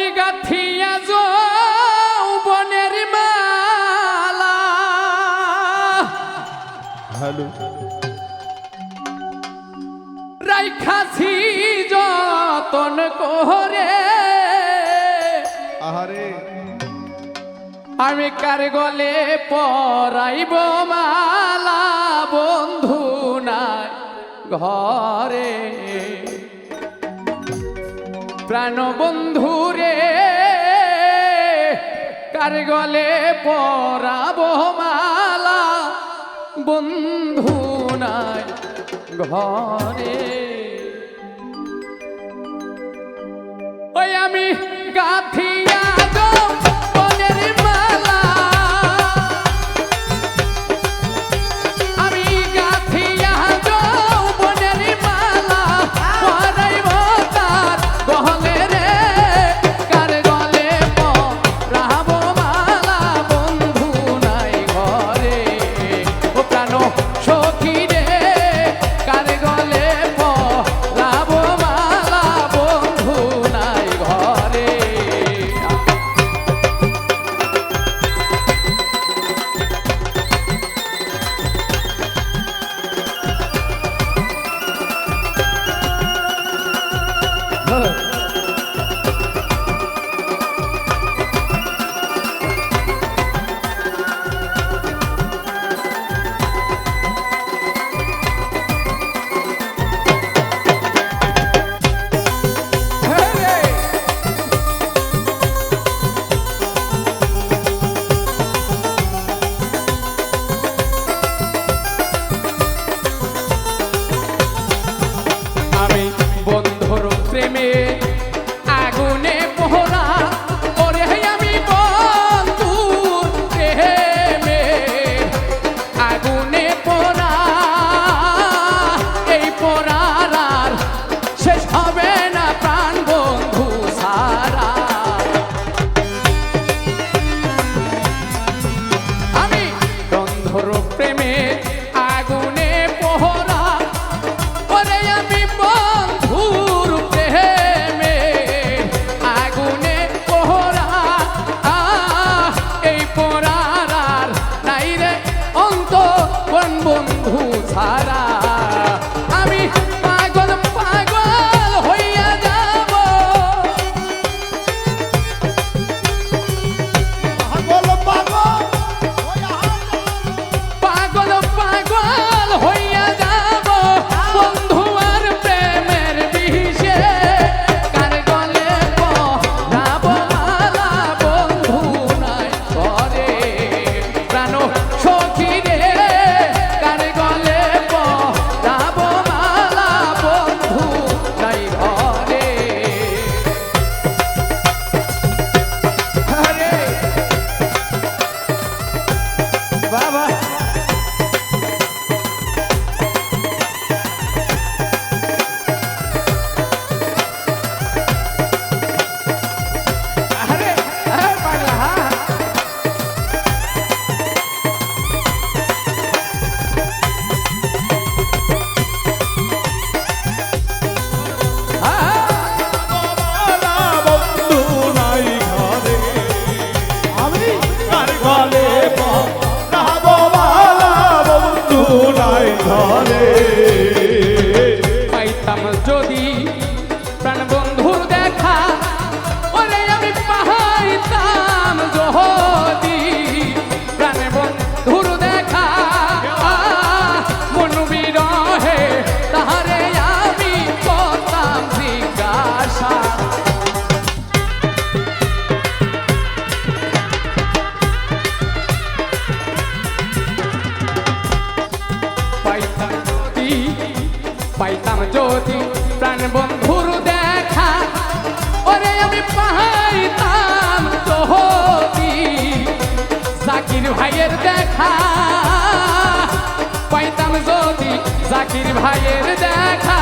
আমি গাথিয়া যৌবনের মালা। হ্যালো রাইখাছি যতন কোহরে আমি কার গলে পরাইব মালা বন্ধু নাই ঘরে। প্রাণবন্ধু রে কার গলে মালা? বন্ধু নাই ঘরে। ওই আমি গাথি পাইতাম যদি প্রাণ বন্ধুর দেখা, ওরে আমি পাইতাম যদি জাকির ভাইয়ের দেখা। পাইতাম যদি জাকির ভাইয়ের দেখা।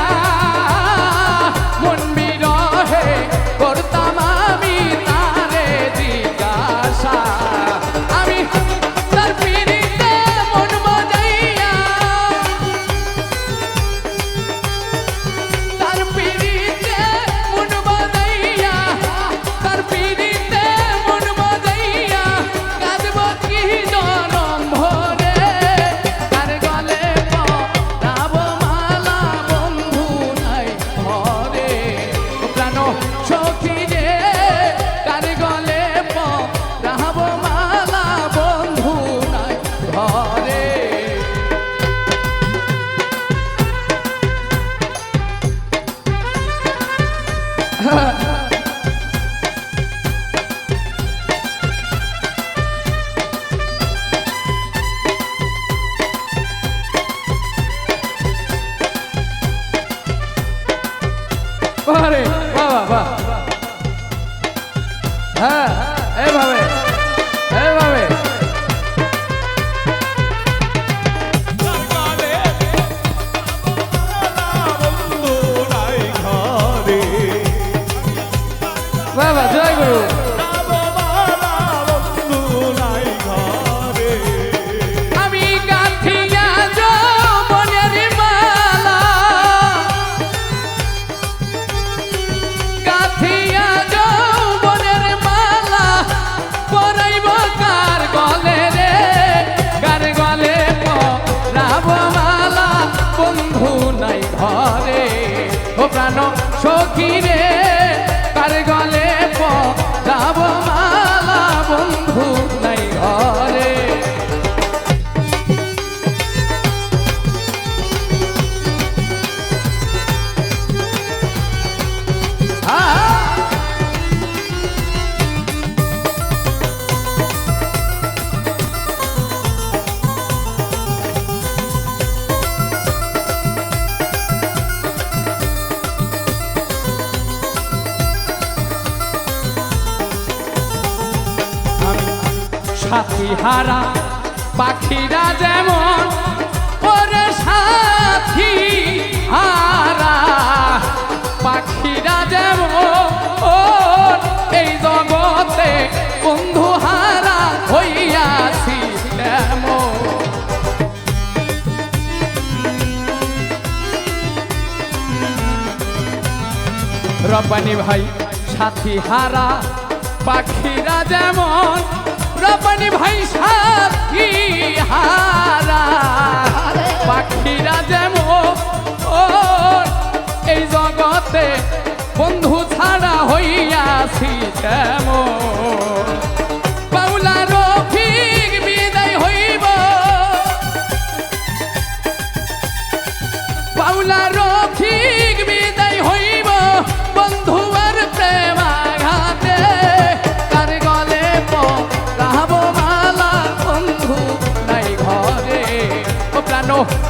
প্রাণ সখী সাথী হারা, পাখিরা যেমন, ওরে সাথী হারা। পাখিরা যেমন এই জগতে বন্ধু হারা হইয়াছি তেমন। রব্বানি ভাই, সাথী হারা, পাখিরা যেমন রব্বানি ভাই সাথী হারা। পাখিরা যেমন এই জগতে বন্ধু ছাড়া হইয়াছি তেমন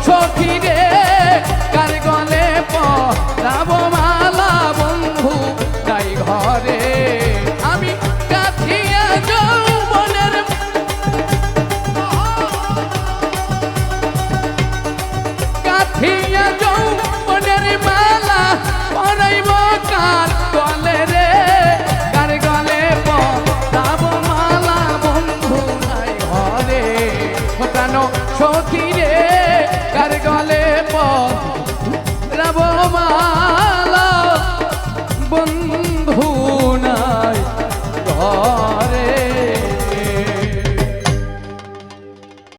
সখী রে কার গলে পরাব মালা বন্ধু নাই ঘরে? আমি কাঠিয়া যৌবনের কাঠিয়া যৌবনের মালা পরাইব কার গলে রে? কার গলে পরাব মালা বন্ধু নাই ঘরে? প্রাণ সখী